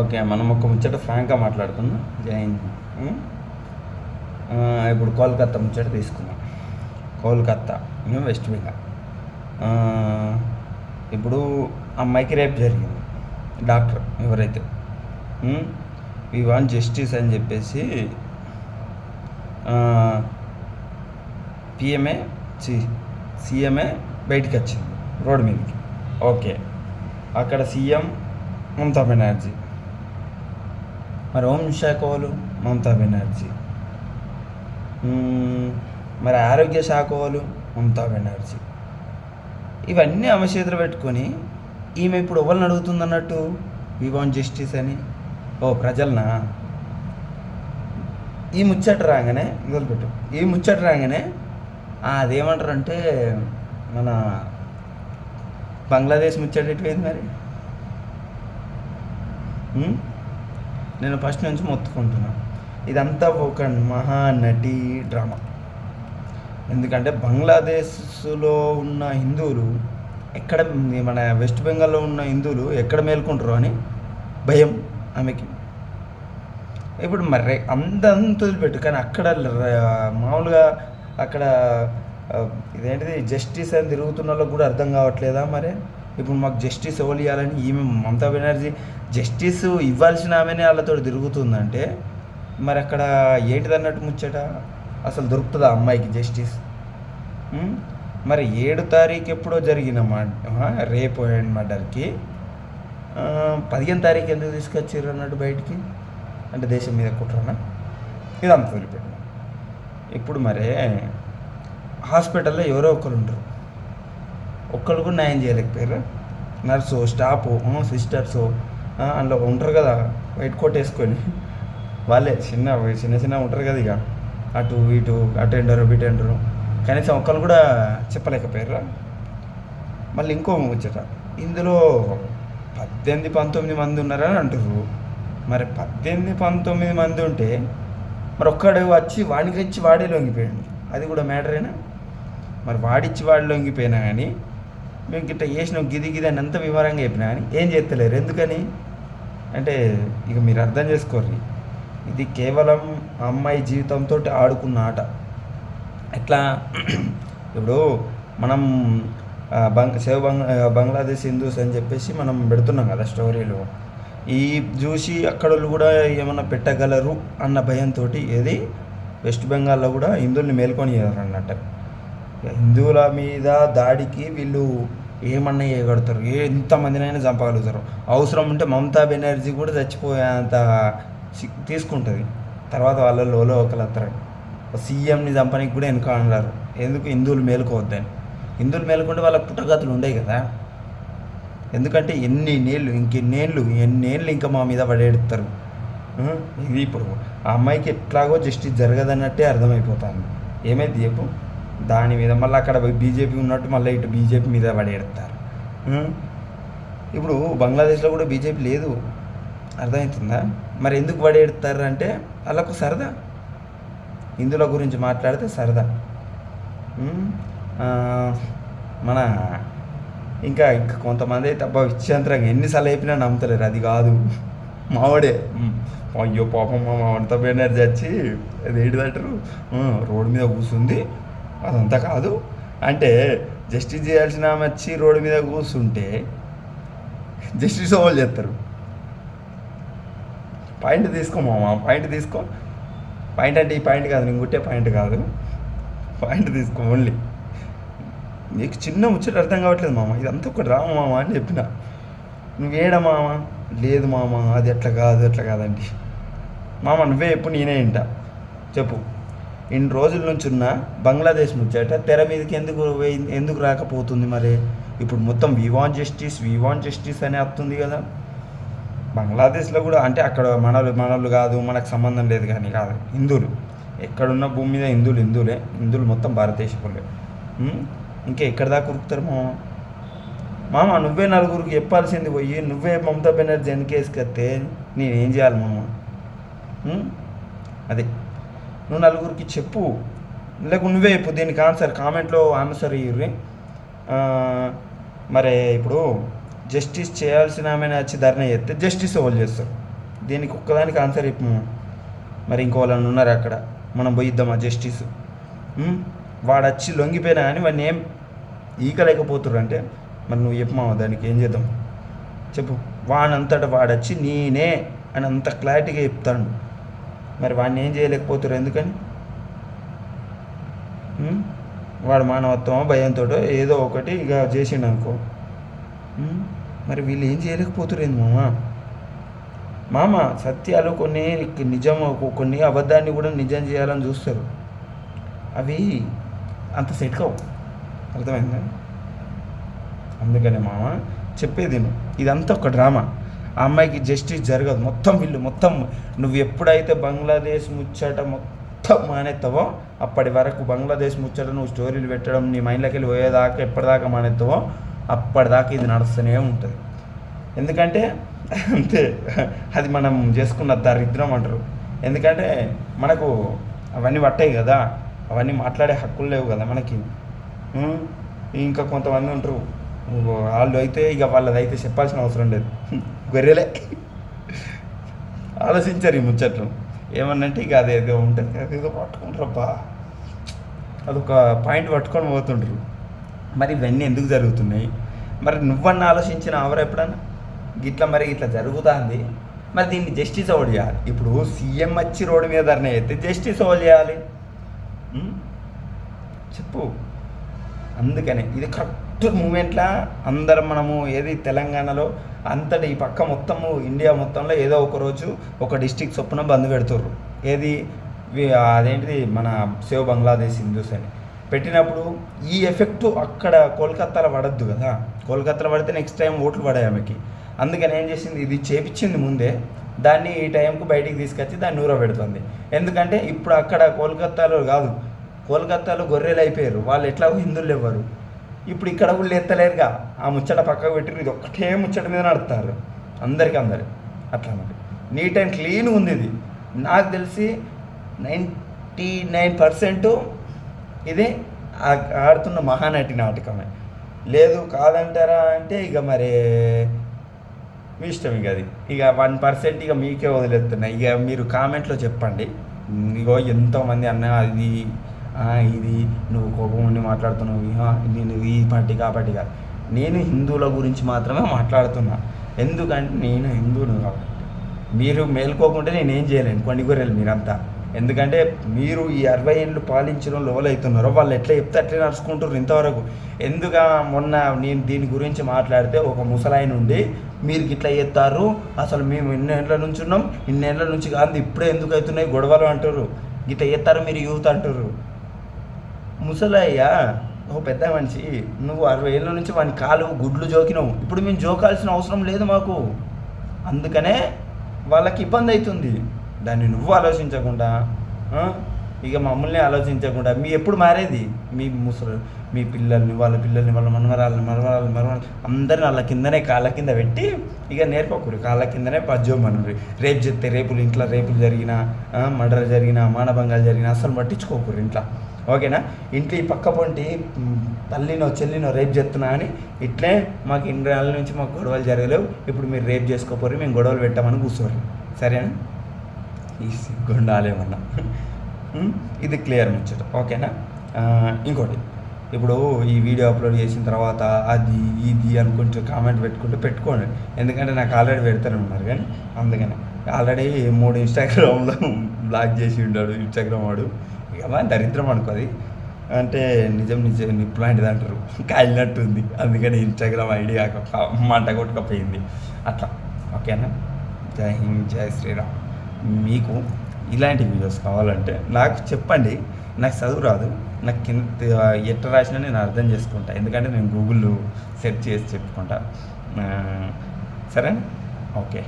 Okay మనం ఒక ముచ్చట ఫ్రాంక్గా మాట్లాడుకుందాం. జైన్ ఇప్పుడు కోల్కత్తా ముచ్చట తీసుకుందాం. కోల్కత్తా మేము వెస్ట్ బెంగాల్. ఇప్పుడు అమ్మాయికి రేపు జరిగింది. డాక్టర్ ఎవరైతే. వి వాంట్ జస్టిస్ అని చెప్పేసి పిఎంఏ సి సీఎంఏ బయటికి వచ్చింది రోడ్ మీదకి. ఓకే. అక్కడ సీఎం మమతా బెనర్జీ. మరి హోంశాఖ వాళ్ళు మమతా బెనర్జీ. మరి ఆరోగ్య శాఖ వాళ్ళు మమతా బెనర్జీ. ఇవన్నీ ఆమె చేతులు పెట్టుకొని ఈమె ఇప్పుడు ఎవరిని అడుగుతుంది అన్నట్టు వి వాంట్ జస్టిస్ అని? ఓ ప్రజలనా? ఈ ముచ్చట రాగానే మొదలుపెట్టు. ఈ ముచ్చట రాగానే ఆ, అదేమంటారంటే మన బంగ్లాదేశ్ ముచ్చట ఎటువైంది మరి? నేను ఫస్ట్ నుంచి మొత్తుకుంటున్నాను ఇదంతా ఒక మహానటి డ్రామా. ఎందుకంటే బంగ్లాదేశ్లో ఉన్న హిందువులు ఎక్కడ మన వెస్ట్ బెంగాల్లో ఉన్న హిందువులు ఎక్కడ మేల్కుంటారు అని భయం ఆమెకి. ఇప్పుడు మరి అందంత వదిలిపెట్టు కానీ అక్కడ మామూలుగా అక్కడ ఇదేంటిది జస్టిస్ అని తిరుగుతున్న వాళ్ళకి కూడా అర్థం కావట్లేదా మరి? ఇప్పుడు మాకు జస్టిస్ ఎవరు ఇవ్వాలని ఈమె మమతా బెనర్జీ జస్టిస్ ఇవ్వాల్సిన ఆమెనే వాళ్ళతో తిరుగుతుందంటే మరి అక్కడ ఏంటిది అన్నట్టు ముచ్చట? అసలు దొరుకుతుందా అమ్మాయికి జస్టిస్ మరి ఏడు తారీఖు ఎప్పుడో జరిగిన రేపు అండ్ మర్డర్కి పదిహేను తారీఖు ఎందుకు తీసుకొచ్చారు అన్నట్టు బయటికి? అంటే దేశం మీద కుట్రనా? ఇదంతా వదిలిపెట్టిన ఇప్పుడు మరే హాస్పిటల్లో ఎవరో ఒకరు ఉంటారు ఒక్కళ్ళు కూడా న్యాయం చేయలేకపోయారు. నర్సు స్టాఫ్ సిస్టర్స్ అందులో ఉంటారు కదా వైట్ కోట్ వేసుకొని. వాళ్ళే చిన్న చిన్న చిన్న ఉంటారు కదా ఇక. అటు ఇటు అటెండరు బిటెండరు కనీసం ఒక్కళ్ళు కూడా చెప్పలేకపోయారు? మళ్ళీ ఇంకో ముచ్చట ఇందులో పద్దెనిమిది పంతొమ్మిది మంది ఉన్నారని అంటారు. మరి పద్దెనిమిది పంతొమ్మిది మంది ఉంటే మరి ఒక్కడు వచ్చి వాడికి వచ్చి వాడే లొంగిపోయాడు. అది కూడా మ్యాటరేనా? మరి వాడిచ్చి వాడు లొంగిపోయినా కానీ మేము గిట్ట చేసిన గిది గిది అని అంత వివరంగా చెప్పినా కానీ ఏం చేస్తలేరు. ఎందుకని? అంటే ఇక మీరు అర్థం చేసుకోర్రి. ఇది కేవలం అమ్మాయి జీవితంతో ఆడుకున్న ఆట. ఎట్లా? ఇప్పుడు మనం బంగ్ సేవ్ బంగ్ బంగ్లాదేశ్ హిందూస్ అని చెప్పేసి మనం పెడుతున్నాం కదా స్టోరీలో. ఈ చూసి అక్కడ కూడా ఏమన్నా పెట్టగలరు అన్న భయంతో ఏది? వెస్ట్ బెంగాల్లో కూడా హిందువుల్ని మేల్కొని అన్నట్టు హిందువుల మీద దాడికి వీళ్ళు ఏమన్నా చేయగలుగుతారు ఏ ఎంతమందినైనా చంపగలుగుతారు. అవసరం ఉంటే మమతా బెనర్జీ కూడా చచ్చిపోయేంత సి- తీసుకుంటుంది. తర్వాత వాళ్ళ లోలో ఒకరు వస్తారు. సీఎంని చంపడానికి కూడా వెనుక అన్నారు ఎందుకు? హిందువులు మేలుకోవద్దని. హిందువులు మేలుకుంటే వాళ్ళ పుట్టగతులు ఉండేవి కదా. ఎందుకంటే ఎన్ని నేళ్ళు ఇంకెన్నేళ్ళు ఎన్నేళ్ళు ఇంకా మా మీద పడేడుతారు. ఇది ఇప్పుడు ఆ అమ్మాయికి ఎట్లాగో జస్టిస్ జరగదన్నట్టే అర్థమైపోతుంది. ఏమైంది చెప్పు? దాని మీద మళ్ళీ అక్కడ బీజేపీ ఉన్నట్టు మళ్ళీ ఇటు బీజేపీ మీద పడేడతారు ఇప్పుడు బంగ్లాదేశ్లో కూడా బీజేపీ లేదు. అర్థమవుతుందా? మరి ఎందుకు పడేడతారు అంటే వాళ్ళకు సరదా. హిందువుల గురించి మాట్లాడితే సరదా. మన ఇంకా ఇంకా కొంతమంది అయితే అబ్బా విచ్యంతరంగా ఎన్నిసార్లు అయిపోయినా నమ్ముతలేరు. అది కాదు. మావాడే. అయ్యో పాపం మా వంట బెనర్జీ వచ్చి అది ఏంటిదంటారు? రోడ్డు మీద కూర్చుంది అదంతా కాదు. అంటే జస్టిస్ చేయాల్సిన ఆమె వచ్చి రోడ్డు మీద కూర్చుంటే జస్టిస్ వాళ్ళు చేస్తారు. పాయింట్ తీసుకో మామ పాయింట్ తీసుకో. పాయింట్ అంటే ఈ పాయింట్ కాదు నేను గుట్టే పాయింట్ కాదు. పాయింట్ తీసుకో ఓన్లీ. నీకు చిన్న ముచ్చట అర్థం కావట్లేదు మామ ఇదంతా ఒకటి డ్రామా మామ అని చెప్పిన. నువ్వేడ మామ? లేదు మామ అది ఎట్లా కాదు ఎట్లా కాదండి. మామ నువ్వే చెప్పు నేనే ఇంట చెప్పు. ఇన్ని రోజుల నుంచి ఉన్న బంగ్లాదేశ్ ముచ్చట తెర మీదకి ఎందుకు ఎందుకు రాకపోతుంది మరి? ఇప్పుడు మొత్తం వివాన్ జస్టిస్ వివాన్ జస్టిస్ అనే వస్తుంది కదా. బంగ్లాదేశ్లో కూడా అంటే అక్కడ మనలు మనలు కాదు మనకు సంబంధం లేదు కానీ కాదు. హిందువులు. ఎక్కడున్న భూమి మీద హిందువులు హిందువులే. హిందువులు మొత్తం భారతదేశంలో ఇంకా ఎక్కడ దాకా ఉరుకుతారు మామ? మామ నువ్వే నలుగురికి చెప్పాల్సింది పోయి నువ్వే మమతా బెనర్జీ వెనకేసుకొస్తే నేనేం చేయాలి మామ? అదే. నువ్వు నలుగురికి చెప్పు. లేకు నువ్వే ఇప్పుడు దీనికి ఆన్సర్ కామెంట్లో ఆన్సర్ ఇయ్యి మరి ఇప్పుడు జస్టిస్ చేయాల్సిన ఆమె వచ్చి ధర్నా చేస్తే జస్టిస్ వాళ్ళు చేస్తారు. దీనికి ఒక్కదానికి ఆన్సర్ ఇప్పు మరి ఇంకో వాళ్ళని ఉన్నారు అక్కడ. మనం పోయిద్దాం ఆ జస్టిస్ వాడు వచ్చి లొంగిపోయినా కానీ వాడిని ఏం ఈకలేకపోతుర్రు అంటే మరి నువ్వు చెప్పమా దానికి ఏం చేద్దాం. చెప్పు. వాడంతటా వాడొచ్చి నేనే అని అంత క్లారిటీగా చెప్తాడు. మరి వాడిని ఏం చేయలేకపోతున్నారు ఎందుకని? వాడు మానవత్వమో భయంతో ఏదో ఒకటి ఇక చేసిండు అనుకో మరి వీళ్ళు ఏం చేయలేకపోతున్నారు ఏంది మామ? మామ సత్యాలు కొన్ని నిజం కొన్ని అబద్ధాన్ని కూడా నిజం చేయాలని చూస్తారు. అవి అంత సెట్ కావు. అర్థమైందా? అందుకనే మామ చెప్పేది ఇదంతా ఒక డ్రామా. ఆ అమ్మాయికి జస్టిస్ జరగదు. మొత్తం వీళ్ళు మొత్తం నువ్వు ఎప్పుడైతే బంగ్లాదేశ్ ముచ్చట మొత్తం మానేస్తావో అప్పటి వరకు బంగ్లాదేశ్ ముచ్చట నువ్వు స్టోరీలు పెట్టడం నీ మైండ్లోకి వెళ్ళి పోయేదాకా ఎప్పటిదాకా మానేస్తావో అప్పటిదాకా ఇది నడుస్తూనే ఉంటుంది. ఎందుకంటే అంతే అది మనం చేసుకున్న దరిద్రం అంటారు. ఎందుకంటే మనకు అవన్నీ పట్టాయి కదా. అవన్నీ మాట్లాడే హక్కులు లేవు కదా మనకి. ఇంకా కొంతమంది ఉంటారు వాళ్ళు అయితే ఇక వాళ్ళది అయితే చెప్పాల్సిన అవసరం లేదు. గొర్రెలే. ఆలోచించారు ఈ ముచ్చట్లు. ఏమన్నంటే ఇక అదేదో ఉంటుంది. అదేదో పట్టుకుంటారబ్బా అదొక పాయింట్ పట్టుకొని పోతుండ్రు. మరి ఇవన్నీ ఎందుకు జరుగుతున్నాయి? మరి నువ్వన్న ఆలోచించిన అవరు ఎప్పుడన్నా? గిట్లా మరి ఇట్లా జరుగుతుంది. మరి దీన్ని జస్టిస్ ఎవరు చేయాలి? ఇప్పుడు సీఎం వచ్చి రోడ్డు మీద ధర్నా అయితే జస్టిస్ ఎవరు చేయాలి? చెప్పు. అందుకనే ఇది కరెక్ట్ మూమెంట్లో అందరం మనము ఏది తెలంగాణలో అంతటి ఈ పక్క మొత్తము ఇండియా మొత్తంలో ఏదో ఒక రోజు ఒక డిస్టిక్ చొప్పున బంద్ పెడుతుర్రు. ఏది అదేంటిది మన సేవ్ బంగ్లాదేశ్ హిందూస్ అని. పెట్టినప్పుడు ఈ ఎఫెక్ట్ అక్కడ కోల్కత్తాలో పడద్దు కదా. కోల్కత్తాలో పడితే నెక్స్ట్ టైం ఓట్లు పడాయి ఆమెకి. అందుకని ఏం చేసింది? ఇది చేపించింది ముందే. దాన్ని ఈ టైంకు బయటికి తీసుకొచ్చి దాన్ని నూర పెడుతుంది ఎందుకంటే ఇప్పుడు అక్కడ కోల్కత్తాలో కాదు. కోల్కత్తాలో గొర్రెలు అయిపోయారు. వాళ్ళు ఎట్లా హిందువులు ఇవ్వరు ఇప్పుడు ఇక్కడ కూడా ఎత్తలేరుగా ఆ ముచ్చట పక్కకు పెట్టి ఇది ఒక్కటే ముచ్చట మీద నడుపుతారు. అందరికీ అందరు. అట్లా మరి నీట్ అండ్ క్లీన్ ఉంది ఇది. నాకు తెలిసి నైంటీ నైన్ పర్సెంట్ ఇది ఆ- ఆడుతున్న మహానటి నాటకమే. లేదు కాదంటారా అంటే ఇక మరి మీ ఇష్టం ఇక అది. ఇక వన్ పర్సెంట్ ఇక మీకే వదిలేస్తున్నాయి ఇక మీరు కామెంట్లో చెప్పండి. ఇగో ఎంతోమంది అన్న అది ఇది నువ్వు కోపం ఉండి మాట్లాడుతున్నావు నేను ఈ పార్టీ ఆ పార్టీ కాదు నేను హిందువుల గురించి మాత్రమే మాట్లాడుతున్నా. ఎందుకంటే నేను హిందువును కాబట్టి. మీరు మేల్కోకుంటే నేనేం చేయలేను కొన్ని గొర్రెలు మీరంతా. ఎందుకంటే మీరు ఈ అరవై ఏళ్ళు పాలించిన లోలవుతున్నారో వాళ్ళు ఎట్లా చెప్తే అట్లే నడుచుకుంటారు ఇంతవరకు. ఎందుక మొన్న నేను దీని గురించి మాట్లాడితే ఒక ముసలాయన ఉండి మీరు ఇట్లా చేస్తారు? అసలు మేము ఇన్నేళ్ళ నుంచి ఉన్నాం? ఇన్నేళ్ళ నుంచి కాదు ఇప్పుడే ఎందుకు అవుతున్నాయి గొడవలు? అంటారు ఇట్లా చేస్తారు మీరు యూత్ అంటారు ముసలయ్య ఓ పెద్ద మనిషి నువ్వు అరవై ఏళ్ళ నుంచి వాని కాలు గుడ్లు జోకినావు. ఇప్పుడు మేము జోకాల్సిన అవసరం లేదు మాకు. అందుకనే వాళ్ళకి ఇబ్బంది అవుతుంది దాన్ని నువ్వు ఆలోచించకుండా ఇక మమ్మల్ని ఆలోచించకుండా మీ ఎప్పుడు మారేది? మీ ముసలు మీ పిల్లల్ని వాళ్ళ పిల్లల్ని వాళ్ళ మనవరాలని మనవరాలని మనవరాలు అందరిని వాళ్ళ కిందనే కాళ్ళ కింద పెట్టి ఇక నేర్పకూరు కాళ్ళ కిందనే పద్యోమనుడు రేపు చెప్తే రేపులు ఇంట్లో రేపులు జరిగినా మర్డర్ జరిగినా మానభంగాలు జరిగినా అసలు పట్టించుకోకూరు ఇంట్లో. ఓకేనా? ఇంట్లో ఈ పక్క పొంటి తల్లినో చెల్లినో రేపు చేస్తున్నా అని ఇట్లే మాకు ఇన్ని నెలల నుంచి మాకు గొడవలు జరగలేవు. ఇప్పుడు మీరు రేపు చేసుకోపోరు మేము గొడవలు పెట్టామని కూర్చోరు సరేనా? ఈ సిగ్గుండాలేమన్నా ఇది క్లియర్ ముచ్చట. ఓకేనా? ఇంకోటి. ఇప్పుడు ఈ వీడియో అప్లోడ్ చేసిన తర్వాత అది ఇది అనుకుంటూ కామెంట్ పెట్టుకుంటూ పెట్టుకోండి. ఎందుకంటే నాకు ఆల్రెడీ పెడతానే ఉన్నారు కానీ అందుకని. ఆల్రెడీ మూడు ఇన్స్టాగ్రామ్లో బ్లాక్ చేసి ఉండాడు ఇన్స్టాగ్రామ్ వాడు. ఇక దరిద్రం అనుకోది అంటే నిజం నిజం నిప్పు లాంటిది అంటారు. కాలినట్టు ఉంది. అందుకని ఇన్స్టాగ్రామ్ ఐడి కాక మంట కొట్టుకపోయింది. అట్లా. ఓకేనా జై హింద్ జై శ్రీరామ్. మీకు ఇలాంటి వీడియోస్ కావాలంటే నాకు చెప్పండి. నాకు చదువు రాదు. నాకు కింద ఎట్లా రాసినా నేను అర్థం చేసుకుంటా. ఎందుకంటే నేను గూగుల్లో సెర్చ్ చేసి చెప్పుకుంటా. సరే ఓకే.